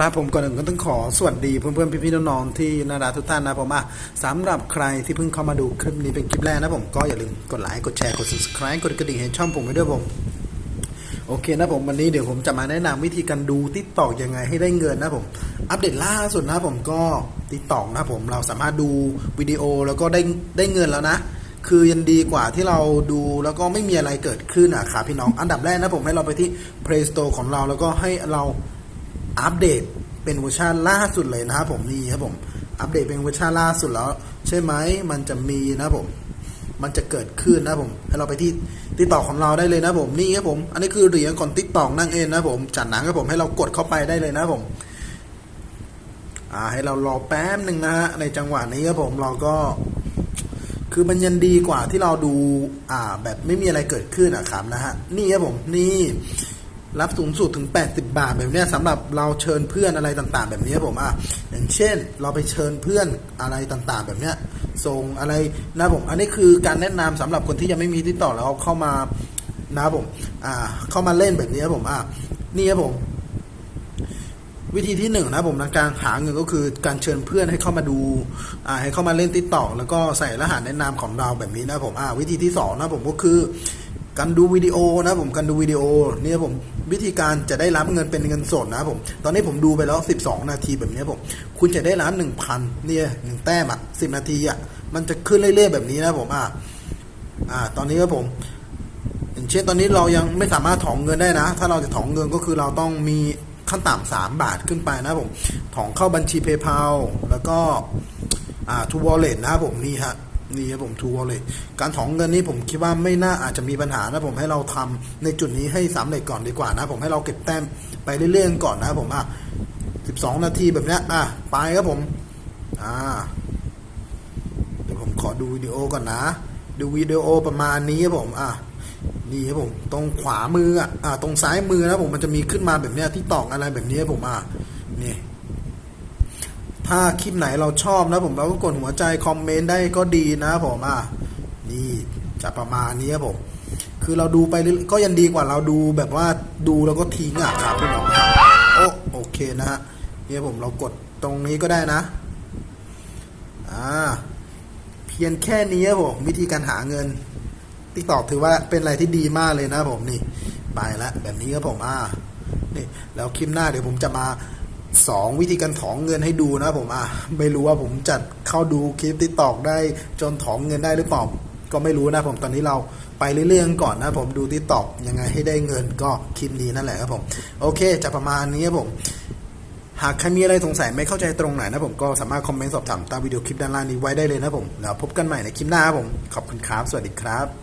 ครับผมก่อนอื่นก็ต้องขอสวัสดีเพื่อนๆพี่ๆน้องๆที่น่ารักทุกท่านนะผมอะสำหรับใครที่เพิ่งเข้ามาดูคลิปนี้เป็นคลิปแรกนะผมก็อย่าลืมกดไลค์กดแชร์กด subscribe กดกระดิ่งให้ช่องผมไว้ด้วยผมโอเคนะผมวันนี้เดี๋ยวผมจะมาแนะนำวิธีการดูทิกตอกยังไงให้ได้เงินนะผมอัปเดตล่าสุดนะผมก็ทิกตอกนะผมเราสามารถดูวิดีโอแล้วก็ได้ได้เงินแล้วนะ คือยังดีกว่าที่เราดูแล้วก็ไม่มีอะไรเกิดขึ้นอะครับพี่น้องอันดับแรกนะผมให้เราไปที่ Play Store ของเราแล้วก็ให้เรา อัปเดตเป็นเวอร์ชันล่าสุดเลยนะครับผมนี่ครับผมอัปเดตเป็นเวอร์ชันล่าสุดแล้ว ใช่ไหมมันจะมีนะผม มันจะเกิดขึ้นนะผม ให้เราไปที่ติ๊กตอกของเราได้เลยนะผมนี่ครับผม อันนี้คือเหรียญของติ๊กตอกนั่งเองนะผมจากหนังครับผมให้เรากดเข้าไปได้เลยนะผมอ่าให้เรารอแป๊บหนึ่งนะฮะในจังหวะนี้ครับผมเราก็ คือมันยังดีกว่าที่เราดูอ่าแบบไม่มีอะไรเกิดขึ้นอะครับนะฮะนี่ครับผมนี่ รับสูงสุดถึง 80 บาทแบบนี้สำหรับเราเชิญเพื่อนอะไรต่างๆ แบบนี้ผมอะอย่างเช่น เราไปเชิญเพื่อนอะไรต่างๆ แบบนี้ส่งอะไรนะผมอันนี้คือการแนะนำสำหรับคนที่ยังไม่มีที่ต่อแล้วเข้ามานะผมอ่าเข้ามาเล่นแบบนี้ผมอะนี่ครับผมวิธีที่หนึ่งนะผมนะการหาเงินก็คือการเชิญเพื่อนให้เข้ามาดูอ่าให้เข้ามาเล่นติ๊กตอกแล้วก็ใส่รหัสแนะนำของเราแบบนี้นะผมอ่าวิธีที่สองนะผมก็คือ การดูวิดีโอนะผมการดูวิดีโอเนี่ยผมวิธีการจะได้รับเงินเป็นเงินสดนะผมตอนนี้ผมดูไปแล้ว 12 นาทีแบบนี้ผมคุณจะได้รับ1,000เนี่ยหนึ่งแต้มอะ10 นาทีอะมันจะขึ้นเรื่อยๆแบบนี้นะผมอ่าอ่าตอนนี้ครับผมอย่างเช่นตอนนี้เรายังไม่สามารถถอนเงินได้นะ ถ้าเราจะถอนเงินก็คือเราต้องมีขั้นต่ำสามบาทขึ้นไปนะผมถอนเข้าบัญชี PayPal แล้วก็อ่า True Wallet นะครับผมนี่ฮะ นี่ครับผม True Wallet การถอนเงินนี้ผมคิดว่าไม่น่าอาจจะมีปัญหานะผมให้เราทำในจุดนี้ให้สำเร็จก่อนดีกว่านะ ผมให้เราเก็บแต้มไปเรื่อยๆก่อนนะผมอะ12นาทีแบบเนี้ยอะไปครับผมอ่าเดี๋ยวผมขอดูวิดีโอก่อนนะ ดูวิดีโอประมาณนี้ครับผมอะนี่ครับผมตรงขวามืออะตรงซ้ายมือนะผมมันจะมีขึ้นมาแบบเนี้ยที่ตอกอะไรแบบนี้ครับผมอะนี่ ถ้าคลิปไหนเราชอบนะผมเราก็กดหัวใจคอมเมนต์ได้ก็ดีนะผมอะนี่จะประมาณนี้ครับผม คือเราดูไปก็ยังดีกว่าเราดูแบบว่าดูแล้วก็ทิ้งอะครับพี่น้องครับโอ้โอเคนะฮะนี่ครับผมเรากดตรงนี้ก็ได้นะอ่าเพียงแค่นี้ครับผมวิธีการหาเงินติ๊กตอกถือว่าเป็นอะไรที่ดีมากเลยนะผมนี่ ไปละแบบนี้ครับผมอ่านี่แล้วคลิปหน้าเดี๋ยวผมจะมา สองวิธีการถอนเงินให้ดูนะผมอะไม่รู้ว่าผมจะเข้าดูคลิปติ๊กตอกได้จนถอนเงินได้หรือเปล่าก็ไม่รู้นะผมตอนนี้เราไปเรื่อยๆก่อนนะผมดูติ๊กตอกยังไงให้ได้เงินก็คลิปนี้นั่นแหละครับผมโอเคจะประมาณนี้ครับผมหากใครมีอะไรสงสัยไม่เข้าใจตรงไหนนะผมก็สามารถคอมเมนต์สอบถามใต้วิดีโอคลิปด้านล่างนี้ไว้ได้เลยนะผมแล้วพบกันใหม่ในคลิปหน้าครับผมขอบคุณครับสวัสดีครับ